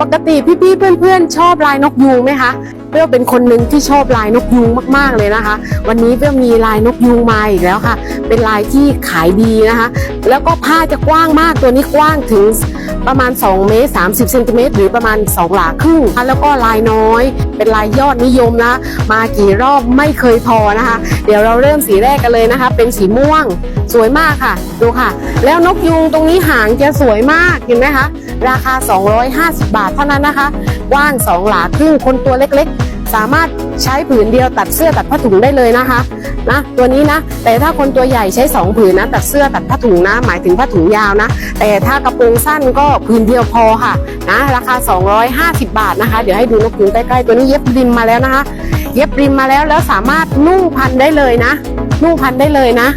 ปกติพี่ๆเพื่อนๆ ชอบลายนกยูงไหมคะเปรี้ยวเป็นคนหนึ่งที่ชอบลายนกยูงมากๆเลยนะคะ วันนี้เปรี้ยวมีลายนกยูงมาอีกแล้วค่ะ เป็นลายที่ขายดีนะคะ แล้วก็ผ้าจะกว้างมากตัวนี้กว้างถึงประมาณ 2 เมตร 30เซนติเมตรหรือประมาณ 2 หลาครึ่งแล้วก็ลายน้อย เป็นลายยอดนิยมนะมากี่รอบไม่เคยพอนะคะ เดี๋ยวเราเริ่มสีแรกกันเลยนะคะ เป็นสีม่วงสวยมากค่ะ ดูค่ะ แล้วนกยูงตรงนี้หางจะสวยมากเห็นไหมคะ ราคา 250 บาทเท่านั้นนะคะว้าง2หลาครึ่งคนตัวเล็กๆ สามารถใช้ผืนเดียวตัดเสื้อตัดผ้าถุงได้เลยนะคะนะตัวนี้นะ แต่ถ้าคนตัวใหญ่ใช้2ผืนนะตัดเสื้อตัดผ้าถุงนะ หมายถึงผ้าถุงยาวนะ แต่ถ้ากระโปรงสั้นก็ผืนเดียวพอค่ะนะราคา 250 บาทนะคะ เดี๋ยวให้ดูนกยูงใกล้ๆ ตัวนี้เย็บริมมาแล้วนะคะ เย็บริมมาแล้วแล้วสามารถนุ่งพันได้เลยนะ นุ่งพันได้เลยนะ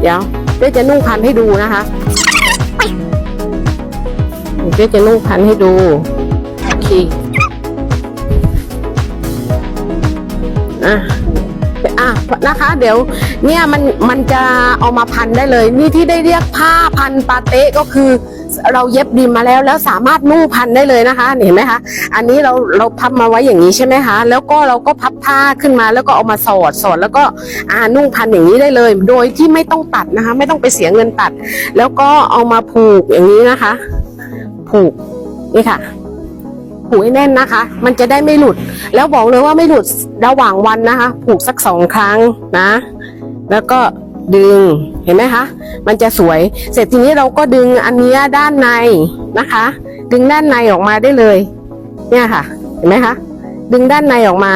เดี๋ยวเดี๋ยวจะนุ่งพันให้ดูนะคะ เดี๋ยวจะนุ่งพันให้ดู โอเคอะอะนะคะ เดี๋ยวเนี่ยมันมันจะเอามาพันได้เลย นี่ที่ได้เรียกผ้าพันปาเต้ก็คือเราเย็บดิมมาแล้วแล้วสามารถนุ่งพันได้เลยนะคะเห็นไหมคะอันนี้เราเราพับมาไว้อย่างนี้ใช่ไหมคะแล้วก็เราก็พับผ้าขึ้นมาแล้วก็เอามาสอดสอดแล้วก็อ่านุ่งพันอย่างนี้ได้เลย โดยที่ไม่ต้องตัดนะคะ ไม่ต้องไปเสียเงินตัด แล้วก็เอามาผูกอย่างนี้นะคะ ผูกนี่ค่ะ ผูกให้แน่นนะคะ มันจะได้ไม่หลุด แล้วบอกเลยว่าไม่หลุดระหว่างวันนะคะ ผูกสักสองครั้งนะ แล้วก็ดึงเห็นไหมคะ มันจะสวย เสร็จทีนี้เราก็ดึงอันนี้ด้านในนะคะ ดึงด้านในออกมาได้เลย เนี่ยค่ะ เห็นไหมคะ ดึงด้านในออกมา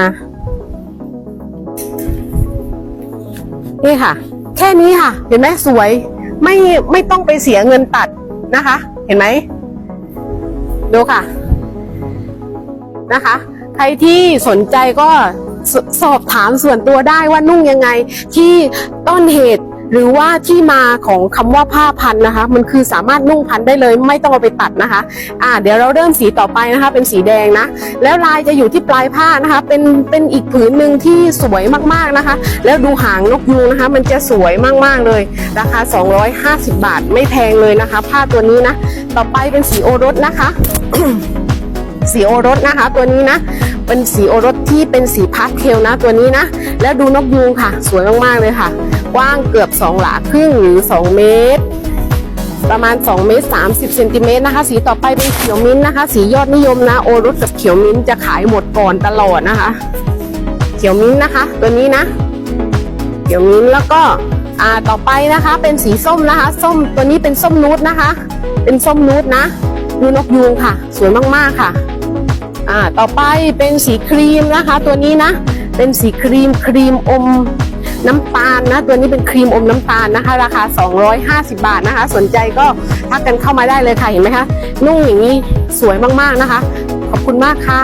นี่ค่ะ แค่นี้ค่ะ เห็นไหมสวย ไม่ไม่ต้องไปเสียเงินตัดนะคะ เห็นไหม ดูค่ะ นะคะ ใครที่สนใจก็สสอบถามส่วนตัวได้ว่านุ่งยังไง ที่ต้นเหตุ หรือว่าที่มาของคำว่าผ้าพันนะคะ มันคือสามารถนุ่งพันได้เลยไม่ต้องเอาไปตัดนะคะ อ่า เดี๋ยวเราเริ่มสีต่อไปนะคะ เป็นสีแดงนะ แล้วลายจะอยู่ที่ปลายผ้านะคะ เป็นเป็นอีกผืนหนึ่งที่สวยมากๆนะคะ แล้วดูหางนกยูงนะคะ มันจะสวยมากๆเลย ราคา 250 บาทไม่แพงเลยนะคะ ผ้าตัวนี้นะ ต่อไปเป็นสีโอรสนะคะสีโอรสนะคะ ตัวนี้นะ เป็นสีโอรสที่เป็นสีพาสเทลนะ ตัวนี้นะ แล้วดูนกยูงค่ะ สวยมากๆเลยค่ะ กว้างเกือบ 2 หลาครึ่งหรือ 2 เมตร ประมาณ 2 เมตร 30เซนติเมตรนะคะ สีต่อไปเป็นเขียวมิ้นนะคะ สียอดนิยมนะ โอรสกับเขียวมิ้นจะขายหมดก่อนตลอดนะคะ เขียวมิ้นนะคะ ตัวนี้นะ เขียวมิ้นแล้วก็อ่าต่อไปนะคะเป็นสีส้มนะคะ ส้มตัวนี้เป็นส้มนูดนะคะ เป็นส้มนูดนะดูนกยูงค่ะ สวยมากๆค่ะอ่าต่อไปเป็นสีครีมนะคะ ตัวนี้นะ เป็นสีครีมครีมอม น้ำตาลนะ ตัวนี้เป็นครีมอมน้ำตาลนะคะ ราคา 250 บาทนะคะ สนใจก็ทักกันเข้ามาได้เลยค่ะเห็นไหมคะนุ่งอย่างนี้สวยมากๆนะคะ ขอบคุณมากค่ะ